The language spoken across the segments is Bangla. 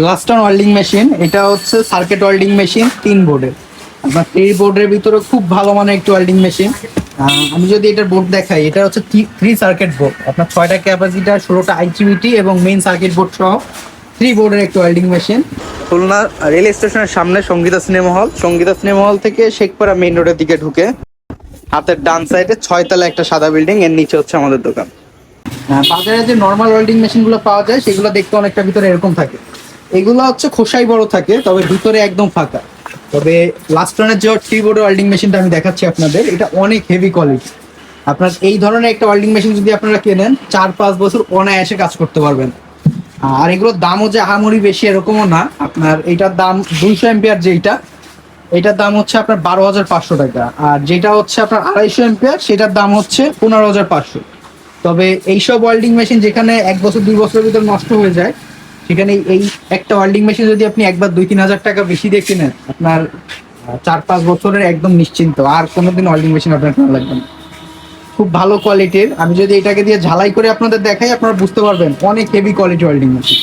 লাস্টন ওয়েল্ডিং মেশিন এটা হচ্ছে সার্কিট ওয়েল্ডিং মেশিন তিন বোর্ডের আপনার থ্রি বোর্ডের ভিতরে খুব ভালো মানের একটি ওয়েল্ডিং মেশিন আমি যদি এটার বোর্ড দেখাই, এটা হচ্ছে থ্রি সার্কিট বোর্ড আপনার ছয়টা ক্যাপাসিটার ষোলোটা আইচিবিটি এবং মেইন সার্কিট বোর্ড সহ থ্রি বোর্ডের একটি ওয়েল্ডিং মেশিন খুলনা রেল স্টেশনের সামনে Sangeeta cinema hall Sangeeta cinema hall থেকে শেখপাড়া মেইন রোডের দিকে ঢুকে হাতের ডান সাইডে ছয়তলা একটা সাদা বিল্ডিং এর নিচে হচ্ছে আমাদের দোকান। বাজারে যে নর্মাল ওয়েল্ডিং মেশিনগুলো পাওয়া যায়, সেগুলো দেখতে অনেকটা ভিতরে এরকম থাকে। এগুলো হচ্ছে খোসাই বড় থাকে, তবে ভিতরে একদম ফাঁকা। তবে লাস্ট লাস্টনের যে টি বোর্ড ওয়েল্ডিং মেশিনটা আমি দেখাচ্ছি আপনাদের, এটা অনেক হেভি কোয়ালিটি আপনার এই ধরনের একটা ওয়েল্ডিং মেশিন যদি আপনারা কেনেন, চার পাঁচ বছর অনায়াসে কাজ করতে পারবেন। আর এগুলোর দামও যে আহামরি বেশি এরকমও না, আপনার এটার দাম দুইশো এম্পিয়ার যেইটা, এটার দাম হচ্ছে আপনার বারো হাজার পাঁচশো টাকা। আর যেটা হচ্ছে আপনার আড়াইশো এম্পিয়ার সেটার দাম হচ্ছে পনেরো হাজার পাঁচশো। তবে এইসব ওয়েল্ডিং মেশিন যেখানে এক বছর, দুই বছরের ভিতরে নষ্ট হয়ে যায় সেখানে এই একটা ওয়েল্ডিং মেশিন যদি আপনি একবার দুই তিন হাজার টাকা বেশি দিয়ে কিনেন, আপনার চার পাঁচ বছরের একদম নিশ্চিন্ত, আর কোনোদিন ওয়েল্ডিং মেশিন আপনার কেনা লাগবে না। খুব ভালো কোয়ালিটির আমি যদি এটাকে দিয়ে ঝালাই করে আপনাদের দেখাই, আপনারা বুঝতে পারবেন অনেক হেভি কোয়ালিটি ওয়েল্ডিং মেশিন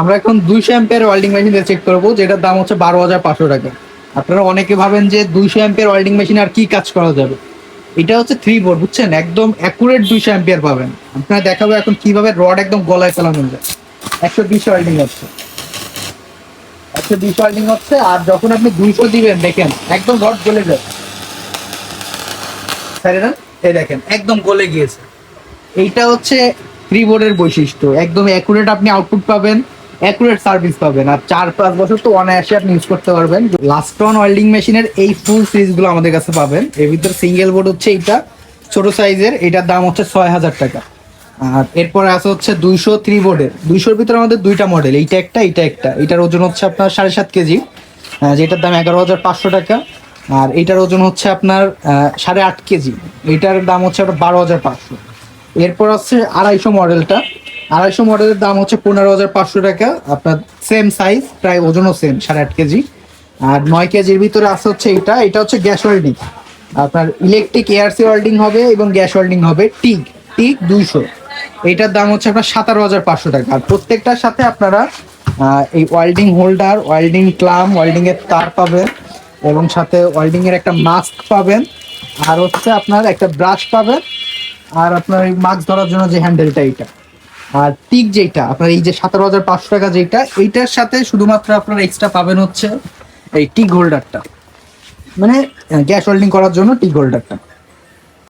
আমরা এখন দুইশো অ্যাম্পের ওয়েল্ডিং মেশিন দিয়ে চেক করব, যেটার দাম হচ্ছে বারো হাজার পাঁচশো টাকা। আপনারা অনেকে ভাবেন যে দুইশো অ্যাম্পের ওয়েল্ডিং মেশিন আর কি কাজ করা যাবে? এটা হচ্ছে থ্রি বোর্ড বুঝছেন? একদম অ্যাকুরেট দুইশো অ্যাম্পিয়ার পাবেন। আপনারা দেখাবো এখন কীভাবে রড একদম গলায় ফেলানো যায়। একশো বিশ ওয়েল্ডিং হচ্ছে। একশো বিশ ওয়েল্ডিং হচ্ছে, আর যখন আপনি দুইশো দিবেন, দেখেন, একদম রড গলে। তাই না? এই দেখেন, একদম গলে গিয়েছে। এইটা হচ্ছে ত্রিবোর্ডের বৈশিষ্ট্য। একদম অ্যাকুরেট আপনি আউটপুট পাবেন অ্যাকুরেট সার্ভিস পাবেন। আর চার পাঁচ বছর তো অনায়াসে আপনি ইউজ করতে পারবেন। লাস্ট অন ওয়েল্ডিং মেশিনের এই ফুল সিরিজগুলো আমাদের কাছে পাবেন। এর ভিতরে সিঙ্গেল বোর্ড হচ্ছে এইটা। ছোট সাইজের এটার দাম হচ্ছে ছয় হাজার টাকা। আর এরপরে আছে হচ্ছে দুইশো থ্রি বোর্ডের দুইশোর ভিতরে আমাদের দুইটা মডেল এইটা একটা এইটা একটা। এটার ওজন হচ্ছে আপনার সাড়ে সাত কেজি। যেটার দাম এগারো হাজার পাঁচশো টাকা। আর এইটার ওজন হচ্ছে আপনার সাড়ে আট কেজি। এইটার দাম হচ্ছে আপনার বারো হাজার পাঁচশো। এরপর আছে আড়াইশো মডেলটা আড়াইশো মডেলের দাম হচ্ছে পনেরো হাজার পাঁচশো টাকা। আপনার সেম সাইজ প্রায় ওজনও সেম সাড়ে আট কেজি। আর নয় কেজির ভিতরে আছে হচ্ছে এটা এটা হচ্ছে গ্যাস ওয়েল্ডিং। আপনার ইলেকট্রিক এয়ারসি ওয়েল্ডিং হবে এবং গ্যাস ওয়েল্ডিং হবে টিক টিক দুইশো। এইটার দাম হচ্ছে আপনার সাতারো হাজার পাঁচশো টাকা। আর প্রত্যেকটার সাথে আপনারা এই welding holder welding clamp welding এর তার পাবেন এবং সাথে ওয়েল্ডিং এর একটা মাস্ক পাবেন। আর হচ্ছে আপনার একটা ব্রাশ পাবেন। আর আপনার এই মাস্ক ধরার জন্য যে হ্যান্ডেলটা এইটা। আর টিক যেটা আপনার এই যে সতেরো হাজার পাঁচশো টাকা যেটা এইটার সাথে শুধুমাত্র আপনার এক্সট্রা পাবেন হচ্ছে এই টিক হোল্ডারটা মানে গ্যাস ওয়েল্ডিং করার জন্য টিক হোল্ডারটা